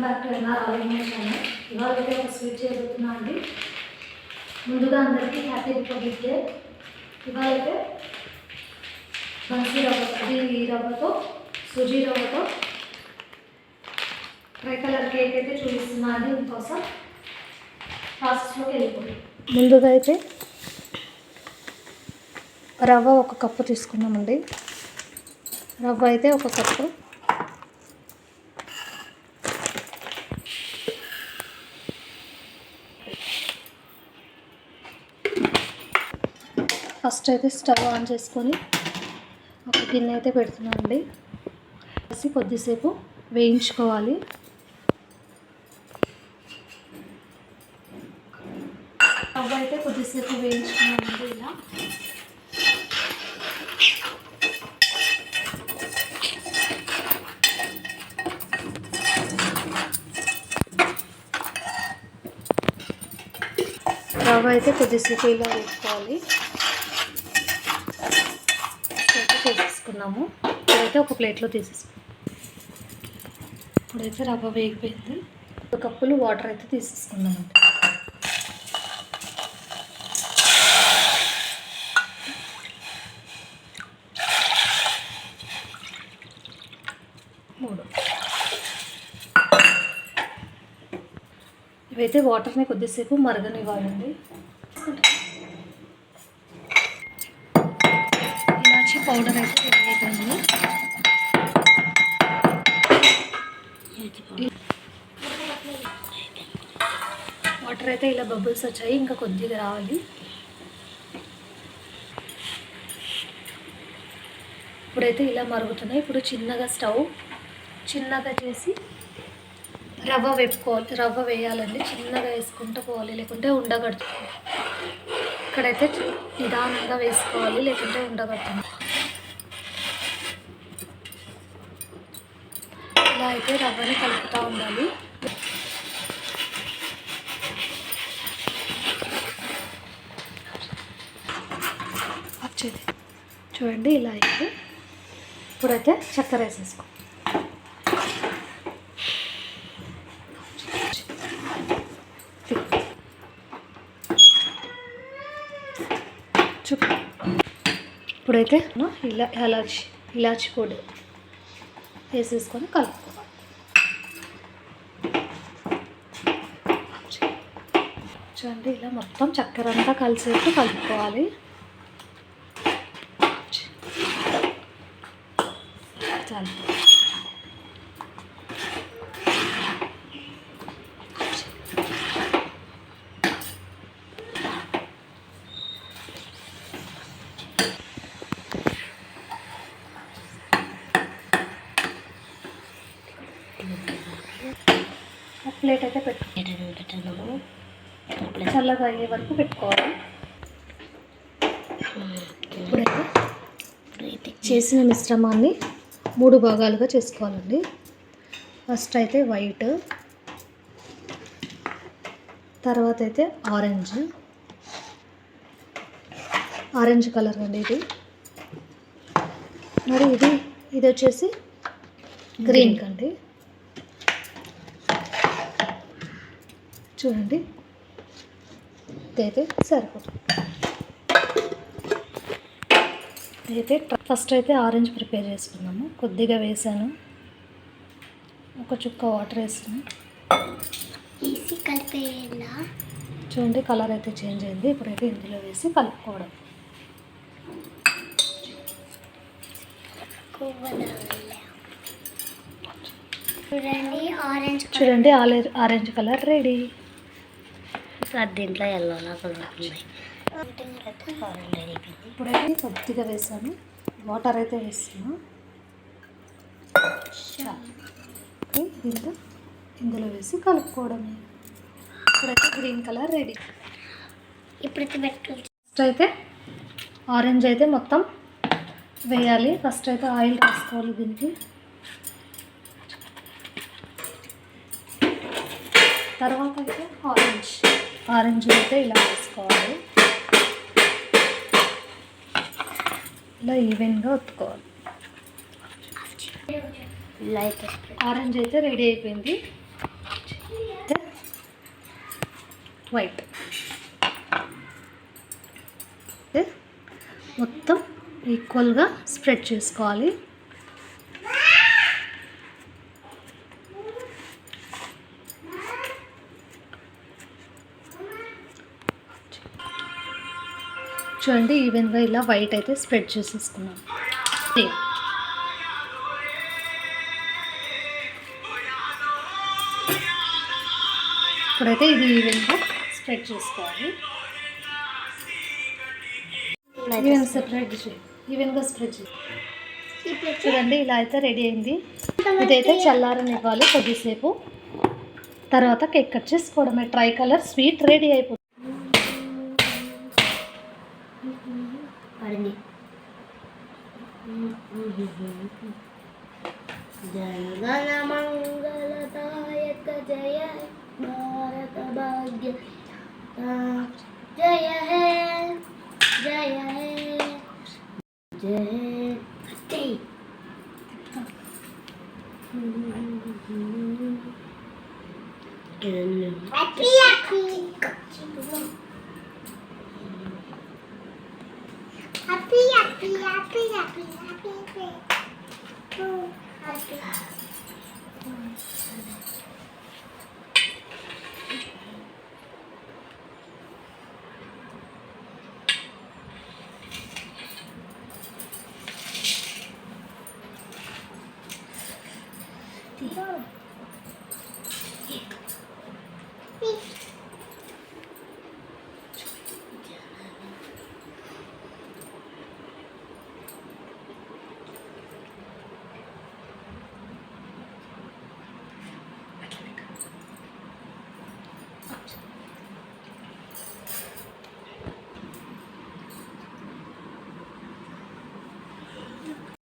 Welcome back to ఎన్ఆర్ ఆలింగ్ channel ఇవాళ అయితే ఒక స్వీట్ చేయబోతున్నా అండి. ముందుగా అందరికీ హ్యాపీ రిపబ్లిక్ డే. ఇవాళ అయితే బన్సీ రవ్వ అది రవ్వతో సుజీ రవ్వతో ట్రై కలర్ కేక్ అయితే చూపిస్తున్నా అండి ఇంకోసం ప్రాసెస్లోకి వెళ్ళిపోయి ముందుగా అయితే రవ్వ ఒక కప్పు తీసుకున్నామండి రవ్వ అయితే ఒక కప్పు. ఫస్ట్ అయితే స్టవ్ ఆన్ చేసుకొని ఒక గిన్నె అయితే పెడుతున్నామండి వేసి కొద్దిసేపు వేయించుకోవాలి. రవ్వ అయితే కొద్దిసేపు వేయించుకున్నామండి ఇలా. రవ్వ అయితే కొద్దిసేపు ఇలా వేసుకోవాలి అయితే తీసేసుకున్నాము ఇప్పుడైతే ఒక ప్లేట్లో తీసేసుకున్నాం ఇప్పుడైతే రవ్వ వేగిపోయింది. ఒక కప్పులు వాటర్ అయితే తీసేసుకున్నాము మూడు. ఇవైతే వాటర్ని కొద్దిసేపు మరగనివ్వాలండి ఇలాచి పౌడర్ అయితే రెడీ వాటర్ అయితే ఇలా బబుల్స్ వచ్చాయి ఇంకా కొద్దిగా రావాలి. ఇప్పుడైతే ఇలా మరుగుతున్నాయి. ఇప్పుడు చిన్నగా స్టవ్ చిన్నగా చేసి రవ్వ వేపుకోవాలి. రవ్వ వేయాలండి. చిన్నగా వేసుకుంటూ పోవాలి. లేకుంటే ఉండగడుతుంది. ఇక్కడైతే నిదానంగా వేసుకోవాలి. లేకుంటే ఉండగడుతుంది. అయితే రవ్వని కలుపుతూ ఉండాలి. వచ్చేది చూడండి ఇలా అయితే ఇప్పుడైతే చక్కెర వేసేసుకో. ఇప్పుడైతే ఇలా ఇలాచి ఇలాచి పొడి వేసేసుకొని కలుపు చూడండి ఇలా మొత్తం చక్కెర అంతా కలిసేట్టు కలుపుకోవాలి. చాలు. ప్లేట్ అయితే పెట్టు. పెట్టను చల్లగా అయ్యే వరకు పెట్టుకోవాలి. ఇప్పుడైతే చేసిన మిశ్రమాన్ని మూడు భాగాలుగా చేసుకోవాలండి. ఫస్ట్ అయితే వైట్ తర్వాత అయితే ఆరెంజ్. ఆరెంజ్ కలర్ అండి ఇది. మరి ఇది ఇది వచ్చేసి గ్రీన్ కండి. చూడండి. ఇదైతే సరిపోతుంది. అయితే ఫస్ట్ అయితే ఆరెంజ్ ప్రిపేర్ చేసుకున్నాము కొద్దిగా వేసాను. ఒక చుక్క వాటర్ వేసాను. చూడండి కలర్ అయితే చేంజ్ అయింది. ఇప్పుడైతే ఇందులో వేసి కలుపుకోవడం. చూడండి ఆరెంజ్ చూడండి ఆరెంజ్ కలర్ రెడీ. సార్ దీంట్లో ఎల్లో కలర్ ఉన్నాయి ఇప్పుడైతే కొద్దిగా వేసాను. వాటర్ అయితే. ఓకే, దీంతో ఇందులో వేసి కలుపుకోవడమే. ఇప్పుడైతే గ్రీన్ కలర్ రెడీ ఇప్పుడైతే పెట్టుకోవచ్చు ఫస్ట్ అయితే ఆరెంజ్ అయితే మొత్తం వేయాలి. ఫస్ట్ అయితే ఆయిల్ రాసుకోవాలి దీనికి. తర్వాత అయితే ఆరెంజ్ ఆరెంజ్ అయితే ఇలా వేసుకోవాలి. ఇలా ఈవెన్గా ఒత్తుకోవాలి. లైక్ ఆరెంజ్ అయితే రెడీ అయిపోయింది. వైట్ మొత్తం ఈక్వల్గా స్ప్రెడ్ చేసుకోవాలి. చూడండి ఈవెన్గా ఇలా వైట్ అయితే స్ప్రెడ్ చేసేసుకున్నాం. ఇప్పుడైతే ఇది ఈవెన్గా స్ప్రెడ్ చేసుకోవాలి. ఈవెన్ సెపరేట్ ఈవెన్గా స్ప్రెడ్ చేయి. చూడండి ఇలా అయితే రెడీ అయింది. ఇదైతే చల్లారనివ్వాలి కొద్దిసేపు. తర్వాత కేక్ కట్ చేసుకోవడమే. ట్రై కలర్ స్వీట్ రెడీ అయిపోతుంది जनगणमङ्गलदायक जय भारतभाग्य जय हे जय हे जय Happy, जय happy, happy, happy, happy. Oh, happy. Oh.